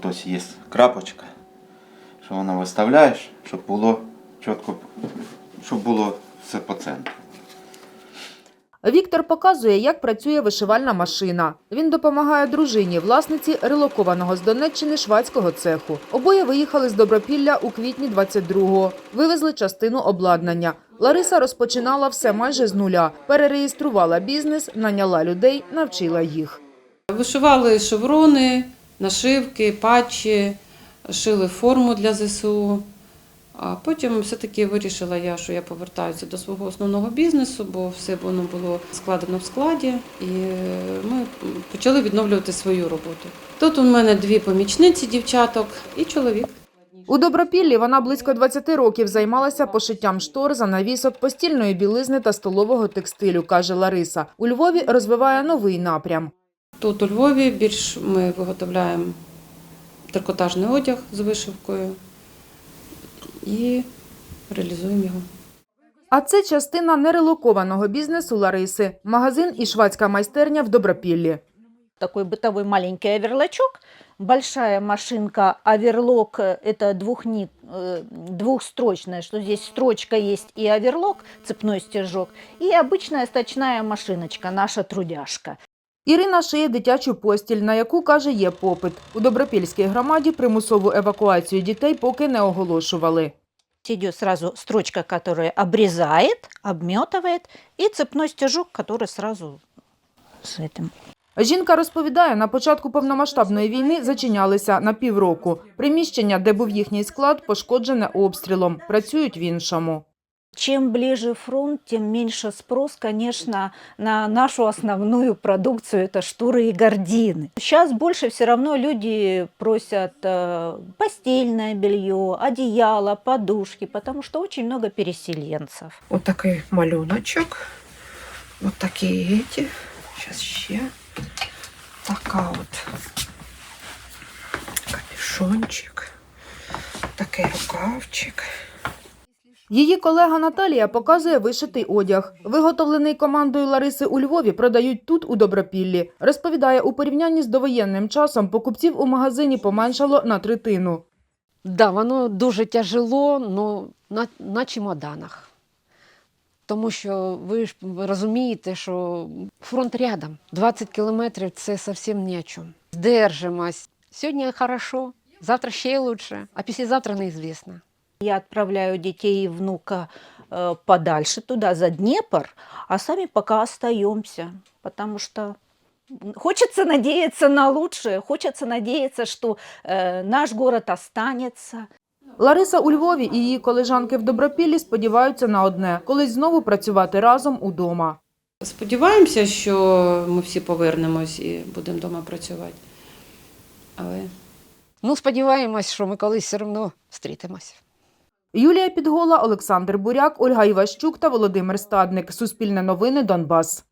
Тут ось є крапочка, що вона виставляєш, щоб було чітко, щоб було все по центру. Віктор показує, як працює вишивальна машина. Він допомагає дружині, власниці релокованого з Донеччини швадського цеху. Обоє виїхали з Добропілля у квітні 22-го. Вивезли частину обладнання. Лариса розпочинала все майже з нуля. Перереєструвала бізнес, наняла людей, навчила їх. Вишивали шеврони, нашивки, патчі, шили форму для ЗСУ. А потім все-таки вирішила я, що я повертаюся до свого основного бізнесу, бо все воно було складено в складі, і ми почали відновлювати свою роботу. Тут у мене дві помічниці дівчаток і чоловік. У Добропіллі вона близько 20 років займалася пошиттям штор, занавісок, постільної білизни та столового текстилю, каже Лариса. У Львові розвиває новий напрям. Тут у Львові більш ми виготовляємо трикотажний одяг з вишивкою і реалізуємо його. А це частина нерелокованого бізнесу Лариси. Магазин і швадська майстерня в Добропіллі. такой бытовой маленький оверлочок, большая машинка оверлок э, это двухни, э, двухстрочная, что здесь строчка есть и оверлок, цепной стержок, и обычная сточная машиночка, наша трудяшка. Ірина шиє дитячу постіль, на яку каже, є попит. У Добропільській громаді примусову евакуацію дітей поки не оголошували. Идет сразу строчка, которая обрезает, обметывает, и цепной стержок, который сразу с этим. Жінка розповідає, на початку повномасштабної війни зачинялися на півроку. Приміщення, де був їхній склад, пошкоджене обстрілом. Працюють в іншому. Чем ближе фронт, тем меньше спрос, конечно, на нашу основную продукцию, это шторы и гардины. Сейчас больше все равно люди просят э, постельное белье, одеяло, подушки, потому что очень много переселенцев. Вот такой малюночок. Вот такие эти. Сейчас ще. Така от капюшончик. Такий рукавчик. Її колега Наталія показує вишитий одяг. Виготовлений командою Лариси у Львові продають тут, у Добропіллі. Розповідає, у порівнянні з довоєнним часом покупців у магазині поменшало на третину. Да, воно дуже тяжело, но на, на чемоданах. Тому що ви ж розумієте, що фронт рядом. 20 кілометрів це зовсім ні о чому. Здержимось. Сьогодні хорошо, завтра ще лучше, а післязавтра неізвісно. Я отправляю детей и внука э, подальше туда, за Днепр, а сами пока остаемся, потому что хочется надеяться на лучшее, хочется надеяться, что э, наш город останется, Лариса у Львові і її колежанки в Добропіллі сподіваються на одне – колись знову працювати разом удома. Сподіваємося, що ми всі повернемось і будемо вдома працювати. Але Ну, сподіваємось, що ми колись все одно зустрітимося. Юлія Підгола, Олександр Буряк, Ольга Іващук та Володимир Стадник. Суспільне новини Донбас.